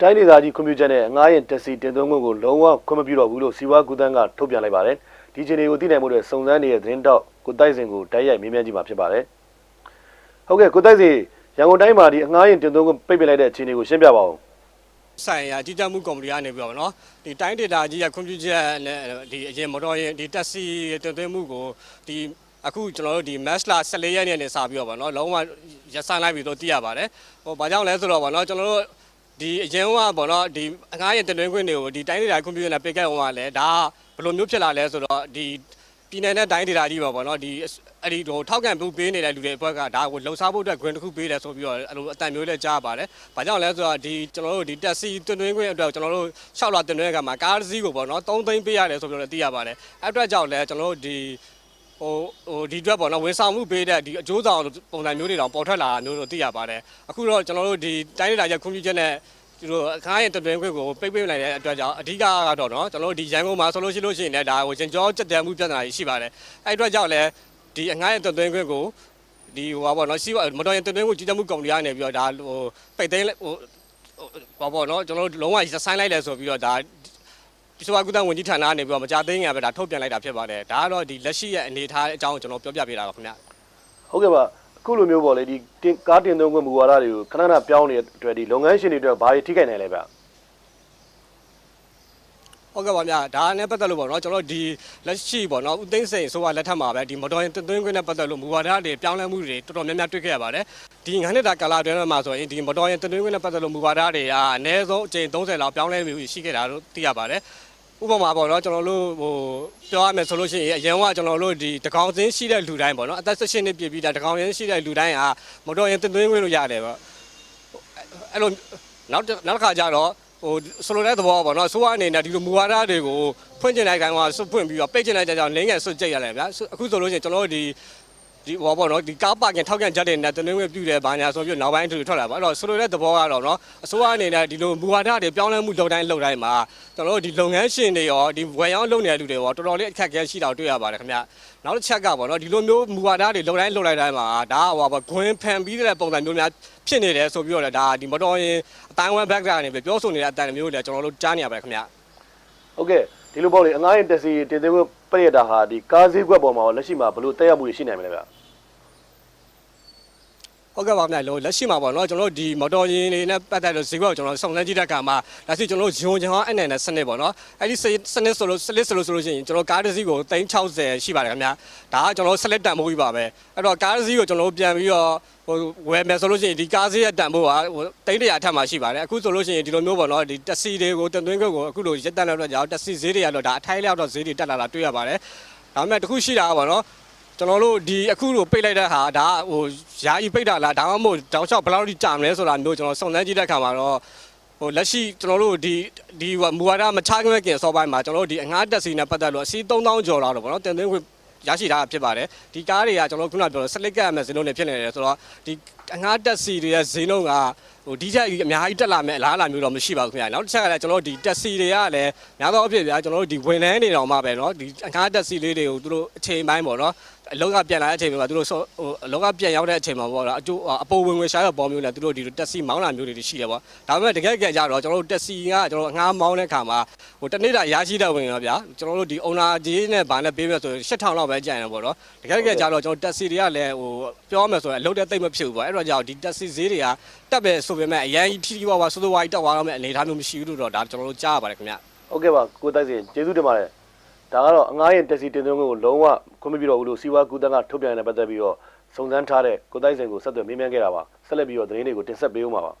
တိုင်းဒေသကြီးကွန်ပျူတာနဲ့အငားရင်တက်စီတင်သွင်းမှုကိုလုံးဝခွင့်မပြုတော့ဘူးလို့စီဝါကူတန်းကထုတ်ပြန်လိုက်ပါတယ်ဒီချိန်တွေကိုသိနိုင်မှုတွေစုံစမ်းနေတဲ့သတင်းတောက်ကိုတိုက်စင်ကိုတိုက်ရိုက်မေးမြန်းကြည့်မှာဖြစ်ပါတယ်ဟုတ်ကဲ့ကိုတိုက်စင်ရန်ကုန်တိုင်းမှာဒီအငားရင်တင်သွင်းမှုပိတ်ပင်လိုက်တဲ့အခြေအနေကိုရှင်းပြပါဦးဆိုင်ရာကြီးကြပ်မှုကော်မတီကနေပြီးတော့ဗောနော်ဒီတိုင်းဒေတာကြီးရဲ့ကွန်ပျူတာနဲ့ဒီအရင်မတော်ရင်ဒီတက်စီတင်သွင်းမှုကိုဒီအခုကျွန်တော်တို့ဒီ match လာ14ရက်နေ့နဲ့စပြီးတော့ဗောနော်လုံးဝရဆိုင်လိုက်ပြီလို့သိရပါတယ်ဟိုဘာကြောင့်လဲဆိုတော့ဗောနော်ကျွန်တော်တို့ ဒီအရင်ကဗောနော်ဒီအငားရင်တင်သွင်းခွင့်တွေကိုဒီတိုင်းဒေတာကွန်ပျူတာနဲ့ပိတ်ခဲ့အောင်ကလည်းဒါဘယ်လိုမျိုးဖြစ်လာလဲဆိုတော့ဒီပြည်နယ်နဲ့တိုင်းဒေတာကြီးပါဗောနော်ဒီအဲ့ဒီဟိုထောက်ကန်မှုပေးနေတဲ့လူတွေအဖွဲကဒါကိုလှုပ်ရှားဖို့အတွက် green တစ်ခုပေးတယ်ဆိုပြီးတော့အဲ့လိုအတန်မျိုးလည်းကြားပါတယ်။ဘာကြောင့်လဲဆိုတော့ဒီကျွန်တော်တို့ဒီတက်စီတွင်တွင်ခွင့်အတွက်ကျွန်တော်တို့6လတွင်တွင်ကမှာကားတစ်စီးကိုပေါ့နော်3သိန်းပေးရတယ်ဆိုပြီးတော့သိရပါတယ်။အဲ့အတွက်ကြောင့်လည်းကျွန်တော်တို့ဒီ ဟိုဟိုဒီအတွက်ပေါ့နော်ဝန်ဆောင်မှုပေးတဲ့ဒီအကျိုးဆောင်ပုံစံမျိုးတွေတောင်ပေါ်ထွက်လာတာမျိုးတို့သိရပါတယ်။အခုတော့ကျွန်တော်တို့ဒီတိုင်းဒေသကြီးခွင့်ပြုချက်နဲ့ဒီလိုအခါရဲ့တွင်တွင်ခွင့်ကိုပိတ်ပိတ်နိုင်တဲ့အတွက်ကြောင့်အဓိကကတော့နော်ကျွန်တော်တို့ဒီရန်ကုန်မှာဆိုလို့ရှိလို့ရှိရင်လည်းဒါဟိုရင်ကျော်ကြက်တန်မှုပြဿနာကြီးရှိပါတယ်။အဲ့အတွက်ကြောင့်လည်းဒီအငှားရဲ့တွင်တွင်ခွင့်ကိုဒီဟိုပါပေါ့နော်စီးပွားမတော်ရင်တင်သွင်းမှုကြီးကြပ်မှုကော်မတီကနေပြီးတော့ဒါဟိုပိတ်သိမ်းလိုက်ဟိုဟိုပါပေါ့နော်ကျွန်တော်တို့လုံးဝဆိုင်းလိုက်လဲဆိုပြီးတော့ဒါ ဒီဆိုပါကုသဝန်ကြီးဌာနကနေပြီးတော့မကြသိငယ်ပဲဒါထုတ်ပြန်လိုက်တာဖြစ်ပါတယ်ဒါကတော့ဒီလက်ရှိရဲ့အနေအထားအကြောင်းကိုကျွန်တော်ပြောပြပေးတာပါခင်ဗျဟုတ်ကဲ့ပါအခုလိုမျိုးပေါ့လေဒီတင်ကားတင်သွင်းခွင့်မူဝါဒတွေကိုခဏခဏပြောင်းနေတဲ့အတွက်ဒီလုပ်ငန်းရှင်တွေအတွက်ဘာတွေထိခိုက်နိုင်လဲဗျဟုတ်ကဲ့ပါဗျာဒါနဲ့ပတ်သက်လို့ပေါ့နော်ကျွန်တော်ဒီလက်ရှိပေါ့နော်ဦးသိန်းစိန်ဆိုပါလက်ထက်မှာပဲဒီမတော်ရင်တင်သွင်းခွင့်နဲ့ပတ်သက်လို့မူဝါဒတွေပြောင်းလဲမှုတွေတော်တော်များများတွေ့ခဲ့ရပါတယ်ဒီငါးနှစ်တာကာလအတွင်းမှာဆိုရင်ဒီမတော်ရင်တင်သွင်းခွင့်နဲ့ပတ်သက်လို့မူဝါဒတွေကအနည်းဆုံးအကြိမ်30လောက်ပြောင်းလဲမှုရှိခဲ့တာလို့သိရပါတယ် ဥပမာပေါ့နော်ကျွန်တော်တို့ဟိုပြောရမယ်ဆိုလို့ရှိရင်အရင်ကကျွန်တော်တို့ဒီတကောင်စင်းရှိတဲ့လူတိုင်းပေါ့နော်အသက်16နှစ်ပြည့်ပြီးတာတကောင်စင်းရှိတဲ့လူတိုင်းဟာမတော်ရင်တင်သွင်းခွင့်လို့ရတယ်ပေါ့အဲ့လိုနောက်နောက်တစ်ခါကျတော့ဟိုဆိုလိုတဲ့သဘောပေါ့နော်ဆိုးအနေနဲ့ဒီလိုမူဝါဒတွေကိုဖွင့်ကျင်လိုက်ခိုင်းသွားဆွဖွင့်ပြီးတော့ပိတ်ကျင်လိုက်ကြကြောင်လင်းငယ်ဆွတ်ကြိတ်ရတယ်ဗျာအခုဆိုလို့ရှိရင်ကျွန်တော်တို့ဒီ ဒီဟောပေါ့နော်ဒီကားပါကင်ထောက်ကန်ချက်တွေနဲ့တင်းနှင်းပြုတယ်ဘာညာဆိုပြီးနောက်ပိုင်းထူထွက်လာပါအဲ့တော့ဆိုလိုတဲ့သဘောကတော့နော်အစိုးရအနေနဲ့ဒီလိုမူဝါဒတွေပြောင်းလဲမှုလုပ်တိုင်းလုပ်တိုင်းမှာကျွန်တော်တို့ဒီလုပ်ငန်းရှင်တွေရောဒီဝယ်ရောင်းလုပ်နေတဲ့လူတွေရောတော်တော်လေးအခက်အခဲရှိတာတွေ့ရပါတယ်ခင်ဗျနောက်တစ်ချက်ကပေါ့နော်ဒီလိုမျိုးမူဝါဒတွေလုပ်တိုင်းလုပ်လိုက်တိုင်းမှာဒါဟောပေါ့ဂွင်ဖန်ပြီးတဲ့ပုံစံမျိုးများဖြစ်နေတယ်ဆိုပြီးတော့လည်းဒါဒီမတော်ရင်အတိုင်းဝမ်ဘက်ကနေပြောဆိုနေတဲ့အတန်မျိုးတွေလည်းကျွန်တော်တို့ကြားနေရပါတယ်ခင်ဗျဟုတ်ကဲ့ဒီလိုပေါ့လေအငားရင်တက်စီတင်သွင်းခွင့် ပိတ်ရတာဟာဒီကားစည်းကွက်ပေါ်မှာရောလက်ရှိမှာဘယ်လိုတက်ရောက်မှုတွေရှိနိုင်မလဲဗျ ဟုတ်ကဲ့ပါဗျာလို့လက်ရှိမှာပေါ့နော်ကျွန်တော်တို့ဒီမော်တော်ယာဉ်တွေနဲ့ပတ်သက်လို့ဈေးကွက်ကိုကျွန်တော်စုံစမ်းကြည့်တဲ့အခါမှာလက်ရှိကျွန်တော်တို့ဂျွန်ဂျန်အနန်နဲ့စနစ်ပေါ့နော်အဲ့ဒီစနစ်ဆိုလို့စလစ်ဆိုလို့ဆိုလို့ရှိရင်ကျွန်တော်ကားတစ်စီးကို360ရှိပါတယ်ခင်ဗျာဒါကကျွန်တော်စလစ်တန်မိုးကြီးပါပဲအဲ့တော့ကားတစ်စီးကိုကျွန်တော်တို့ပြန်ပြီးတော့ဟိုဝယ်မယ်ဆိုလို့ရှိရင်ဒီကားဈေးရဲ့တန်ဖိုးကဟိုတိတ်တရာအထက်မှာရှိပါတယ်အခုဆိုလို့ရှိရင်ဒီလိုမျိုးပေါ့နော်ဒီတက်စီတွေကိုတင်သွင်းခွင့်ကိုအခုလိုရက်တက်လောက်တော့ကြောင်တက်စီဈေးတွေကတော့ဒါအထိုင်းလောက်တော့ဈေးတွေတက်လာတာတွေ့ရပါတယ်ဒါပေမဲ့တခုရှိတာကပေါ့နော် ကျွန်တော်တို့ဒီအခုလိုပိတ်လိုက်တဲ့ဟာဒါဟိုယာယီပိတ်တာလားဒါမှမဟုတ်တောက်လျှောက်ဘယ်လောက်ထိကြာမလဲဆိုတာမျိုးကျွန်တော်စုံစမ်းကြည့်တဲ့အခါမှာတော့ဟိုလက်ရှိကျွန်တော်တို့ဒီဒီမူဝါဒမချခင်ခင်စောပိုင်းမှာကျွန်တော်တို့ဒီအငှားတက်စီနဲ့ပတ်သက်လို့အစီ3000ကျော်လောက်တော့ဗောနော်တင်သွင်းခွင့်ရရှိတာဖြစ်ပါတယ်ဒီကားတွေကကျွန်တော်ခုနပြောစလစ်ကတ်အမယ်ဈေးနှုန်းတွေဖြစ်နေတယ်ဆိုတော့ဒီအငှားတက်စီတွေရဲ့ဈေးနှုန်းကဟိုဒီချက်အများကြီးတက်လာမယ်အလားအလာမျိုးတော့မရှိပါဘူးခင်ဗျာနောက်တစ်ချက်ကလည်းကျွန်တော်တို့ဒီတက်စီတွေကလည်းများသောအားဖြင့်ဗျာကျွန်တော်တို့ဒီဝန်ထမ်းတွေတောင်မှပဲเนาะဒီအငှားတက်စီလေးတွေကိုသူတို့အချိန်ပိုင်းပေါ့เนาะ အလောကပြန်လာတဲ့အချိန်မှာသူတို့ဟိုအလောကပြန်ရောက်တဲ့အချိန်မှာပေါ့နော်အကျိုးအပေါ်ဝင်ဝင်ရှားတဲ့ပေါ်မျိုးနဲ့သူတို့ဒီတက်စီမောင်းလာမျိုးတွေရှိတယ်ပေါ့ဒါပေမဲ့တကယ်ကြကြတော့ကျွန်တော်တို့တက်စီကကျွန်တော်ငှားမောင်းတဲ့ခါမှာဟိုတနေ့တာရရှိတဲ့ဝင်ရောဗျာကျွန်တော်တို့ဒီအုံနာကြီးနဲ့ဗာနဲ့ပေးမယ်ဆိုရင်8000လောက်ပဲကြံရပေါ့နော်တကယ်ကြကြတော့ကျွန်တော်တက်စီတွေကလည်းဟိုပြောမယ်ဆိုရင်အလုပ်တဲ့တိတ်မဖြစ်ဘူးပေါ့အဲ့တော့ကြောင့်ဒီတက်စီဈေးတွေကတက်ပဲ ဆိုပေမဲ့အရင်ကြီးထိထိဝါဝါစိုးစိုးဝါကြီးတက်သွားတော့မဲ့အနေအထားမျိုးမရှိဘူးလို့တော့ဒါကျွန်တော်တို့ကြားရပါတယ်ခင်ဗျဟုတ်ကဲ့ပါကိုတိုက်စီကျေးဇူးတင်ပါတယ်ဒါကတော့အငားရင်တက်စီတင်သွင်းခွင့်ကိုလုံးဝခွင့်မပြုတော့ဘူးလို့စီဝါကူတန်းကထုတ်ပြန်နေတဲ့ပတ်သက်ပြီးတော့စုံစမ်းထားတဲ့ကိုတိုက်စင်ကိုဆက်သွယ်မေးမြန်းခဲ့တာပါဆက်လက်ပြီးတော့သတင်းတွေကိုတင်ဆက်ပေးဦးမှာပါ